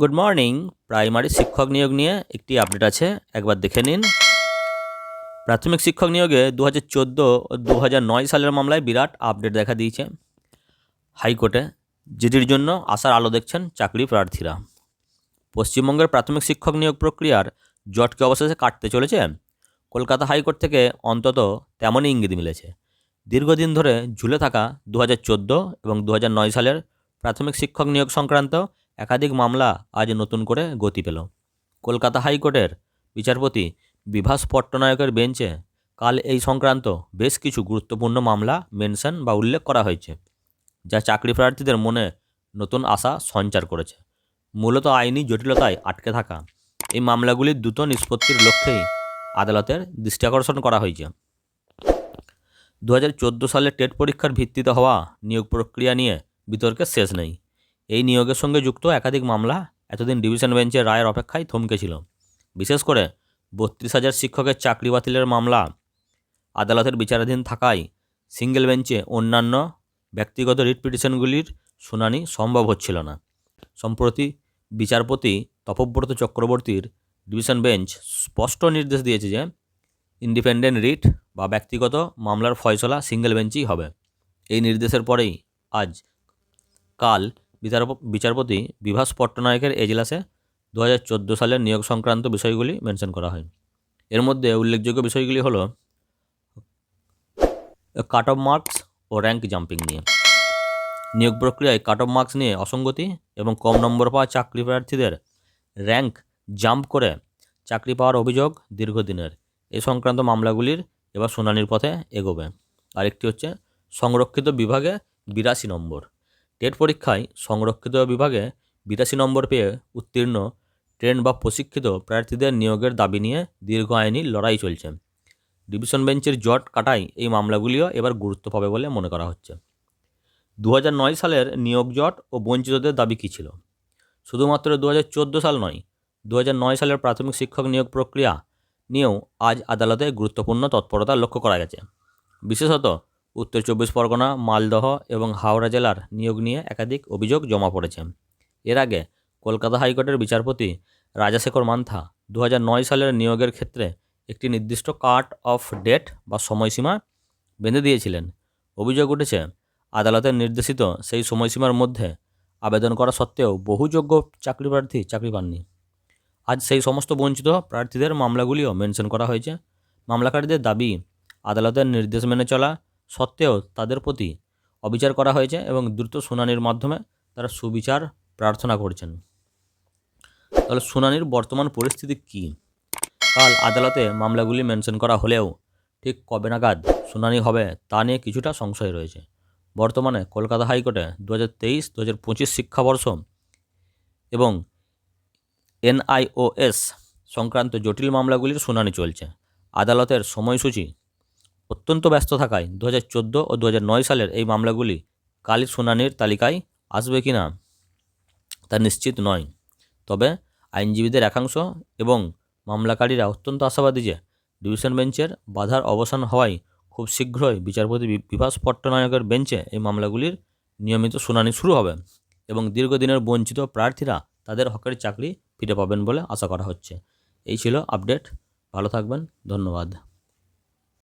Good morning primary শিক্ষক নিয়োগ নিয়ে একটি আপডেট আছে। একবার দেখে নিন। প্রাথমিক শিক্ষক নিয়োগে দু হাজার চোদ্দ ও দু নয় সালের মামলায় বিরাট আপডেট দেখা দিয়েছে। হাইকোর্টে যেটির জন্য আশার আলো দেখছেন চাকরি প্রার্থীরা। পশ্চিমবঙ্গের প্রাথমিক শিক্ষক নিয়োগ প্রক্রিয়ার জটকে অবশেষে কাটতে চলেছে। কলকাতা হাইকোর্ট থেকে অন্তত তেমনই ইঙ্গিত মিলেছে। দীর্ঘদিন ধরে ঝুলে থাকা দু হাজার চোদ্দ এবং দু নয় সালের প্রাথমিক শিক্ষক নিয়োগ সংক্রান্ত একাধিক মামলা আজ নতুন করে গতি পেল। কলকাতা হাইকোর্টের বিচারপতি বিভাস পট্টনায়কের বেঞ্চে কাল এই সংক্রান্ত বেশ কিছু গুরুত্বপূর্ণ মামলা মেনশন বা উল্লেখ করা হয়েছে, যা চাকরি প্রার্থীদের মনে নতুন আশা সঞ্চার করেছে। মূলত আইনি জটিলতায় আটকে থাকা এই মামলাগুলির দ্রুত নিষ্পত্তির লক্ষ্যেই আদালতের দৃষ্টি আকর্ষণ করা হয়েছে। দু সালের টেট পরীক্ষার ভিত্তিতে হওয়া নিয়োগ প্রক্রিয়া নিয়ে বিতর্কের শেষ নেই। এই নিয়োগের সঙ্গে যুক্ত একাধিক মামলা এতদিন ডিভিশন বেঞ্চের রায়ের অপেক্ষায় থমকে ছিল। বিশেষ করে বত্রিশ হাজার শিক্ষকের চাকরি বাতিলের মামলা, আদালতের বিচারাধীন থাকায় সিঙ্গেল বেঞ্চে অন্যান্য ব্যক্তিগত রিট পিটিশনগুলির শুনানি সম্ভব হচ্ছিল না। সম্প্রতি বিচারপতি তপব্রত চক্রবর্তীর ডিভিশন বেঞ্চ স্পষ্ট নির্দেশ দিয়েছে যে, ইন্ডিপেন্ডেন্ট রিট বা ব্যক্তিগত মামলার ফয়সলা সিঙ্গেল বেঞ্চেই হবে। এই নির্দেশের পরেই আজ কাল বিচারপতি বিভাস পট্টনায়কের এজলাসে দু হাজার চোদ্দ সালের নিয়োগ সংক্রান্ত বিষয়গুলি মেনশন করা হয়। এর মধ্যে উল্লেখযোগ্য বিষয়গুলি হলো, কাট অফ মার্কস ও র্যাঙ্ক জাম্পিং নিয়ে। নিয়োগ প্রক্রিয়ায় কাট অফ মার্কস নিয়ে অসঙ্গতি এবং কম নম্বর পাওয়া চাকরি প্রার্থীদের র্যাঙ্ক জাম্প করে চাকরি পাওয়ার অভিযোগ দীর্ঘদিনের। এ সংক্রান্ত মামলাগুলির এবার শুনানির পথে এগোবে। আরেকটি হচ্ছে, সংরক্ষিত বিভাগে বিরাশি নম্বর। টেট পরীক্ষায় সংরক্ষিত বিভাগে বিরাশি নম্বর পেয়ে উত্তীর্ণ ট্রেন বা প্রশিক্ষিত প্রার্থীদের নিয়োগের দাবি নিয়ে দীর্ঘ আইনি লড়াই চলছে। ডিভিশন বেঞ্চের জট কাটাই এই মামলাগুলিও এবার গুরুত্ব পাবে বলে মনে করা হচ্ছে। দু সালের নিয়োগ জট ও বঞ্চিতদের দাবি কী ছিল? শুধুমাত্র দু সাল নয় দু সালের প্রাথমিক শিক্ষক নিয়োগ প্রক্রিয়া নিয়েও আজ আদালতে গুরুত্বপূর্ণ তৎপরতা লক্ষ্য করা গেছে। বিশেষত উত্তর চব্বিশ পরগনা, মালদহ এবং হাওড়া জেলার নিয়োগ নিয়ে একাধিক অভিযোগ জমা পড়েছে। এর আগে কলকাতা হাইকোর্টের বিচারপতি রাজাশেখর মান্থা দু সালের নিয়োগের ক্ষেত্রে একটি নির্দিষ্ট কাট অফ ডেট বা সময়সীমা বেঁধে দিয়েছিলেন। অভিযোগ উঠেছে, আদালতের নির্দেশিত সেই সময়সীমার মধ্যে আবেদন করা সত্ত্বেও বহু যোগ্য চাকরি প্রার্থী চাকরি পাননি। আজ সেই সমস্ত বঞ্চিত প্রার্থীদের মামলাগুলিও মেনশন করা হয়েছে। মামলাকারীদের দাবি, আদালতের নির্দেশ মেনে চলা সত্ত্বেও তাদের প্রতি অবিচার করা হয়েছে এবং দ্রুত শুনানির মাধ্যমে তারা সুবিচার প্রার্থনা করছেন। তাহলে শুনানির বর্তমান পরিস্থিতি কী? কাল আদালতে মামলাগুলি মেনশন করা হলেও ঠিক কবে নাগাদ শুনানি হবে তা নিয়ে কিছুটা সংশয় রয়েছে। বর্তমানে কলকাতা হাইকোর্টে দু হাজার তেইশ দু হাজার পঁচিশ শিক্ষাবর্ষ এবং এনআইওএস সংক্রান্ত জটিল মামলাগুলির শুনানি চলছে। আদালতের সময়সূচি অত্যন্ত ব্যস্ত থাকায় দু হাজার চোদ্দ ও দু হাজার নয় সালের এই মামলাগুলি কালই শুনানির তালিকায় আসবে কি না তা নিশ্চিত নয়। তবে আইনজীবীদের একাংশ এবং মামলাকারীরা অত্যন্ত আশাবাদী যে ডিভিশন বেঞ্চের বাধার অবসান হওয়ায় খুব শীঘ্রই বিচারপতি বিভাস পট্টনায়কের বেঞ্চে এই মামলাগুলির নিয়মিত শুনানি শুরু হবে এবং দীর্ঘদিনের বঞ্চিত প্রার্থীরা তাদের হকের চাকরি ফিরে পাবেন বলে আশা করা হচ্ছে। এই ছিল আপডেট। ভালো থাকবেন। ধন্যবাদ।